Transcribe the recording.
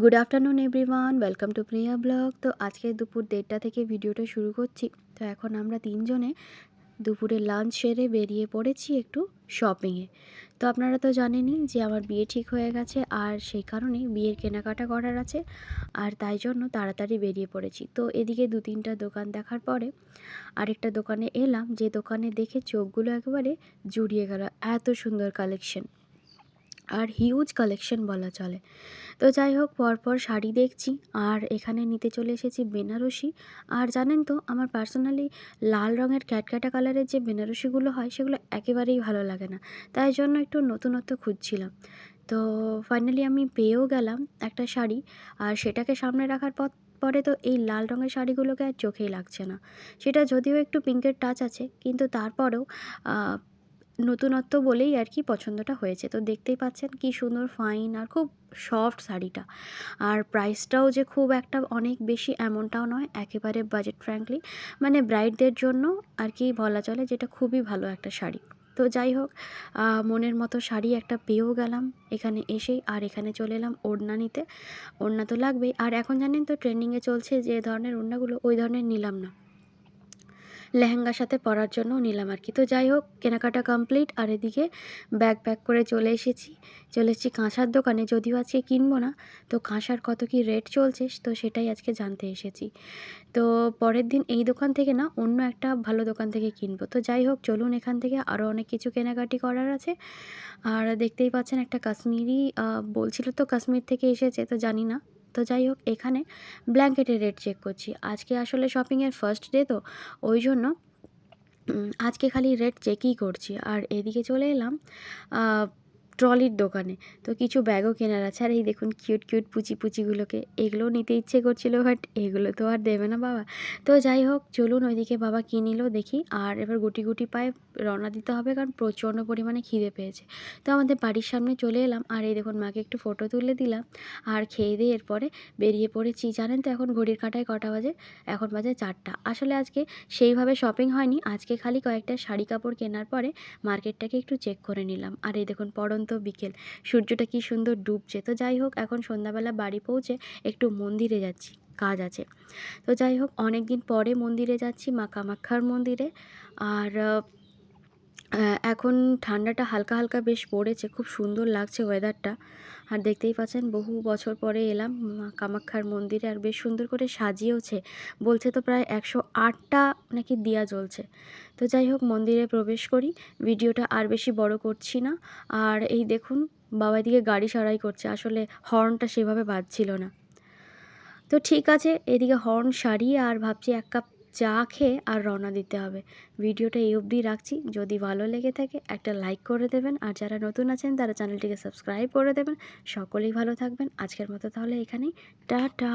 Good afternoon everyone welcome to Priya blog তো আজকে দুপুর দেড়টা থেকে ভিডিওটা শুরু করছি। তো এখন আমরা তিনজনে দুপুরে লাঞ্চ সেরে বেরিয়ে পড়েছি একটু শপিংয়ে তো আপনারা তো জানেনই যে আমার বিয়ে ঠিক হয়ে গেছে, আর সেই কারণে বিয়ের কেনাকাটা করার আছে, আর তাই জন্য তাড়াতাড়ি বেরিয়ে পড়েছি। তো এদিকে দু তিনটা দোকান দেখার পরে আরেকটা দোকানে এলাম, যে দোকানে দেখে চোখগুলো একেবারে জুড়িয়ে গেল। এত সুন্দর কালেকশন আর হিউজ কালেকশন বলা চলে। তো যাই হোক, পরপর শাড়ি দেখছি, আর এখানে নিতে চলে এসেছি বেনারসি। আর জানেন তো, আমার পার্সোনালি লাল রঙের ক্যাটক্যাটা কালারের যে বেনারসিগুলো হয়, সেগুলো একেবারেই ভালো লাগে না। তাই জন্য একটু নতুনত্ব খুঁজছিলাম। তো ফাইনালি আমি পেয়েও গেলাম একটা শাড়ি, আর সেটাকে সামনে রাখার পর, পরে তো এই লাল রঙের শাড়িগুলোকে আর চোখেই লাগছে না। সেটা যদিও একটু পিঙ্কের টাচ আছে, কিন্তু তারপরেও নতুনত্ব বলেই আর কি পছন্দটা হয়েছে। তো দেখতেই পাচ্ছেন কি সুন্দর ফাইন আর খুব সফট শাড়িটা। আর প্রাইসটাও যে খুব একটা অনেক বেশি এমনটাও নয়, একেবারে বাজেট ফ্র্যাঙ্কলি মানে ব্রাইডদের জন্য আর কি বলা চলে যেটা খুবই ভালো একটা শাড়ি। তো যাই হোক মনের মতো শাড়ি একটা পেয়েও গেলাম এখানে এসেই। আর এখানে চলে এলাম ওড়না নিতে। ওড়না তো লাগবেই। আর এখন জানেন তো ট্রেন্ডিংয়ে চলছে যে ধরনের ওড়নাগুলো, ওই ধরনের নিলাম না। লেহেঙ্গার সাথে পরার জন্য নিলাম আর কি। তো যাই হোক, কেনাকাটা কমপ্লিট আর এদিকে ব্যাগ প্যাক করে চলে এসেছি। চলে এসেছি কাঁসার দোকানে, যদিও আজকে কিনবো না। তো কাঁসার কত কি রেট চলছে, তো সেটাই আজকে জানতে এসেছি। তো পরের দিন এই দোকান থেকে না, অন্য একটা ভালো দোকান থেকে কিনবো। তো যাই হোক, চলুন এখান থেকে আরও অনেক কিছু কেনাকাটি করার আছে। আর দেখতেই পাচ্ছেন একটা কাশ্মীরি বলছিল তো কাশ্মীর থেকে এসেছে, তো জানি না। তো যাই হোক, এখানে ব্ল্যাঙ্কেটের রেট চেক করছি। আজকে আসলে শপিংয়ের ফার্স্ট ডে তো, ওই জন্য আজকে খালি রেট চেকই করছি। আর এদিকে চলে এলাম ট্রলির দোকানে। তো কিছু ব্যাগও কেনার আছে। আর এই দেখুন কিউট কিউট পুচি পুচিগুলোকে। এগুলোও নিতে ইচ্ছে করছিল বাট এগুলো তো আর দেবে না বাবা। তো যাই হোক, চলুন ওইদিকে বাবা কী নিল, দেখি। আর এবার গুটি গুটি পায়ে রওনা দিতে হবে, কারণ প্রচণ্ড পরিমাণে খিদে পেয়েছে। তো আমাদের বাড়ির সামনে চলে এলাম। আর এই দেখুন মাকে একটু ফটো তুলে দিলাম। আর খেয়ে দিয়ে এরপরে বেরিয়ে পড়েছি। জানেন তো এখন ঘড়ির কাঁটায় কটা বাজে? এখন বাজে চারটা। আসলে আজকে সেইভাবে শপিং হয়নি। আজকে খালি কয়েকটা শাড়ি কাপড় কেনার পরে মার্কেটটাকে একটু চেক করে নিলাম। আর এই দেখুন পড়ন্ত বিকেল। সূর্যটা কি সুন্দর ডুবছে। তো যাই হোক, এখন সন্ধ্যাবেলা বাড়ি পৌঁছে একটু মন্দিরে যাচ্ছি, কাজ আছে। তো যাই হোক অনেক দিন পরে মন্দিরে যাচ্ছি, মা কামাখ্যার মন্দিরে। আর এখন ঠান্ডাটা হালকা হালকা বেশ পড়েছে, খুব সুন্দর লাগছে ওয়েদারটা আর দেখতেই পাচ্ছেন, বহু বছর পরে এলাম, মা কামাক্ষার মন্দিরে, আর বেশ সুন্দর করে সাজিয়েওছে। বলছে তো প্রায় একশো আটটা নাকি দিয়া জ্বলছে। তো যাই হোক, মন্দিরে প্রবেশ করি, ভিডিওটা আর বেশি বড় করছি না। আর এই দেখুন, বাবা দিকে গাড়ি সারাই করছে, আসলে হর্নটা সেভাবে বাজছিল না। তো ঠিক আছে, এদিকে হর্ন সারিয়ে আর ভাবছি এক কাপ চা খেয়ে আর রওনা দিতে হবে। ভিডিওটা এই অবধি রাখছি। যদি ভালো লেগে থাকে, একটা লাইক করে দেবেন। আর যারা নতুন আছেন, তারা চ্যানেলটিকে সাবস্ক্রাইব করে দেবেন। সকলেই ভালো থাকবেন। আজকের মতো তাহলে এখানেই। টাটা!